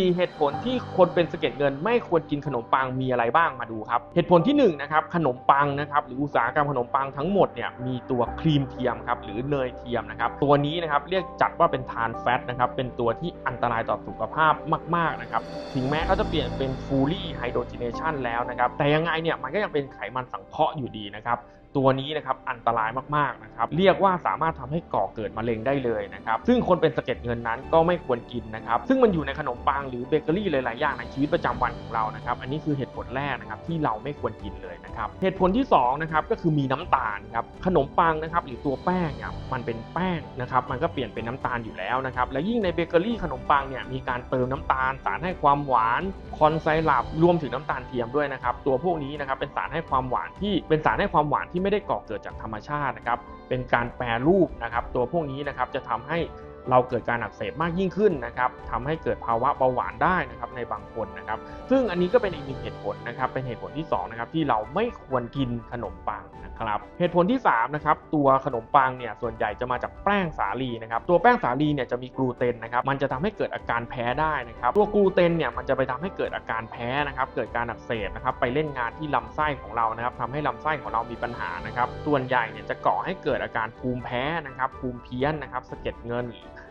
4 เหตุผลที่คนเป็นสะเก็ดเงิน ไม่ควรกินขนมปังมีอะไรบ้างมาดูครับ เหตุผลที่1นะครับขนมปังนะครับหรืออุตสาหกรรมขนมปังทั้งหมดเนี่ยมีตัวครีมเทียมครับหรือเนยเทียมนะครับตัวนี้นะครับเรียกจัดว่าเป็นทานแฟตนะครับเป็นตัวที่อันตรายต่อสุขภาพมากๆนะครับถึงแม้เขาจะเปลี่ยนเป็น fully hydrogenation แล้วนะครับแต่ยังไงเนี่ยมันก็ยังเป็นไขมันสังเคราะห์อยู่ดีนะครับ ตัวนี้นะครับอันตรายมากๆนะครับเรียกว่าสามารถทำให้ก่อเกิดมะเร็งได้เลยนะครับซึ่งคนเป็นสะเก็ดเงินนั้นก็ไม่ควรกินนะครับซึ่งมันอยู่ในขนมปังหรือเบเกอรี่หลายๆอย่างในชีวิตประจำวันของเรานะครับอันนี้คือเหตุผลแรกนะครับที่เราไม่ควรกินเลยนะครับเหตุผลที่2นะครับก็คือมีน้ำตาลครับขนมปังนะครับหรือตัวแป้งเนี่ยมันเป็นแป้งนะครับมันก็เปลี่ยนเป็นน้ำตาลอยู่แล้วนะครับและยิ่งในเบเกอรี่ขนมปังเนี่ยมีการเติมน้ำตาล สารให้ความหวานคอนไซรัปรวมถึงน้ำตาลเทียมด้วยนะครับตัวพวกนี้นะครับเป็นสารให้ความหวานที่เป็นสารให้ความหวานที่ไม่ได้ก่อเกิดจากธรรมชาตินะครับ เป็นการแปรรูปนะครับ ตัวพวกนี้นะครับจะทำให้ เราเกิดการอักเสบมากยิ่งขึ้นนะครับทำให้เกิดภาวะเบาหวานได้นะครับในบางคนนะครับ ซึ่งอันนี้ก็เป็นอีกหนึ่งเหตุผลนะครับ เป็นเหตุผลที่2นะครับที่เราไม่ควรกินขนมปังนะครับ เหตุผลที่3นะครับตัวขนมปังเนี่ยส่วนใหญ่จะมาจากแป้งสาลีนะครับ ตัวแป้งสาลีเนี่ยจะมีกลูเตนนะครับ มันจะทำให้เกิดอาการแพ้ได้นะครับ ตัวกลูเตนเนี่ยมันจะไปทำให้เกิดอาการแพ้นะครับ เกิดการอักเสบนะครับไปเล่นงานที่ลำไส้ของเรานะครับทำให้ลำไส้ของเรามีปัญหานะครับ ส่วนใหญ่เนี่ยจะก่อให้เกิดอาการภูมิแพ้นะครับ ภูมิเพี้ยนนะครับสะเก็ดเงิน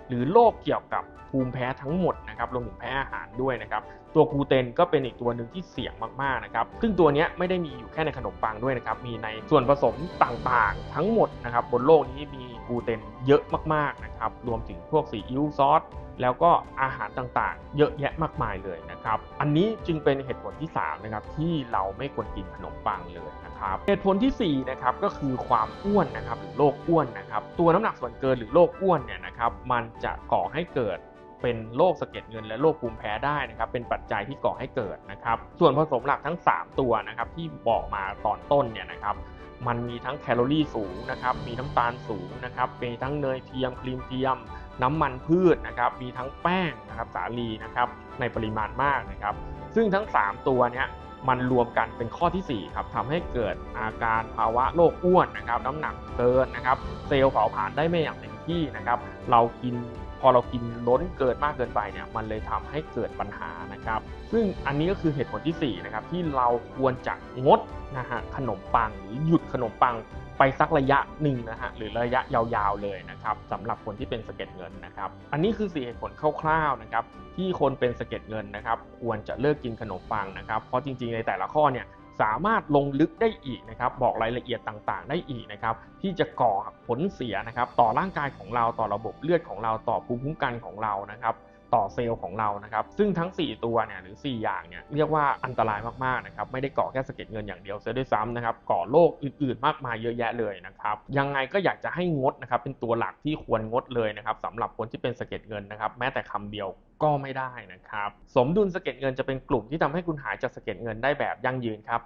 หรือโรคเกี่ยวกับภูมิแพ้ทั้งหมดนะครับรวมถึงแพ้อาหารด้วยนะครับตัวกลูเตนก็เป็นอีกตัวหนึ่งที่เสี่ยงมากๆนะครับซึ่งตัวนี้ไม่ได้มีอยู่แค่ในขนมปังด้วยนะครับมีในส่วนผสมต่างๆ ทั้งหมดนะครับบนโลกนี้มี กูเตนเยอะมากๆนะครับ รวมถึงพวกซีอิ๊วซอสแล้วก็อาหารต่างๆ เยอะแยะมากมายเลยนะครับ อันนี้จึงเป็นเหตุผลที่3นะครับที่เราไม่ควรกินขนมปังเลยนะครับ เหตุผลที่4นะครับก็คือความอ้วนนะครับหรือโรคอ้วนนะครับ ตัวน้ำหนักส่วนเกินหรือโรคอ้วนเนี่ยนะครับมันจะก่อให้เกิดเป็นโรคสะเก็ดเงินและโรคภูมิแพ้ได้นะครับ เป็นปัจจัยที่ก่อให้เกิดนะครับ ส่วนผสมหลักทั้ง 3 ตัวนะครับที่บอกมาตอนต้นเนี่ยนะครับ มันมีทั้งแคลอรี่สูงนะครับมีน้ำตาลสูงนะครับมีทั้งเนยเทียมครีมเทียม น้ำมันพืชนะครับมีทั้งแป้งนะครับสาลีนะครับในปริมาณมากนะครับซึ่งทั้ง 3 ตัวเนี้ยมันรวมกันเป็นข้อทีสี่4ครับทำให้เกิดอาการภาวะโรคอ้วนนะครับน้ำหนักเกินนะครับ เซลล์เผาผลาญได้ไม่อย่างเต็มที่นะครับ เรากิน อเรากินล้นเกินมากเกินไปเนี่ยมันเลยทำให้เกิดปัญหานะครับ ซึ่งอันนี้ก็คือเหตุผลที่4นะครับที่เราควรจะงดนะฮะขนมปังหรือหยุดขนมปังไปสักระยะหนึ่งนะฮะหรือระยะยาวๆเลยนะครับสำหรับคนที่เป็นสะเก็ดเงินนะครับ อันนี้คือ4เหตุผลคร่าวๆนะครับที่คนเป็นสะเก็ดเงินนะครับ ควรจะเลิกกินขนมปังนะครับ เพราะจริงๆในแต่ละข้อเนี่ย สามารถลงลึกได้อีกนะครับบอกรายละเอียดต่างๆ ได้อีกนะครับที่จะก่อผลเสียนะครับต่อร่างกายของเราต่อระบบเลือดของเราต่อภูมิคุ้มกันของเรานะครับต่อเซลล์ของเรานะครับซึ่งทั้ง 4 ตัวเนี่ยหรือ 4 อย่างเนี่ยเรียกว่าอันตรายมากๆนะครับไม่ได้ก่อแค่สะเก็ดเงินอย่างเดียวเสียด้วยซ้ำนะครับก่อโรคอื่นๆ มากมายเยอะแยะเลยนะครับยังไงก็อยากจะให้งดนะครับเป็นตัวหลักที่ควรงดเลยนะครับสำหรับคนที่เป็นสะเก็ดเงินนะครับแม้แต่คำเดียว ก็ไม่ได้นะครับ สมดุลสะเก็ดเงินจะเป็นกลุ่มที่ทำให้คุณหายจากสะเก็ดเงินได้แบบยั่งยืนครับ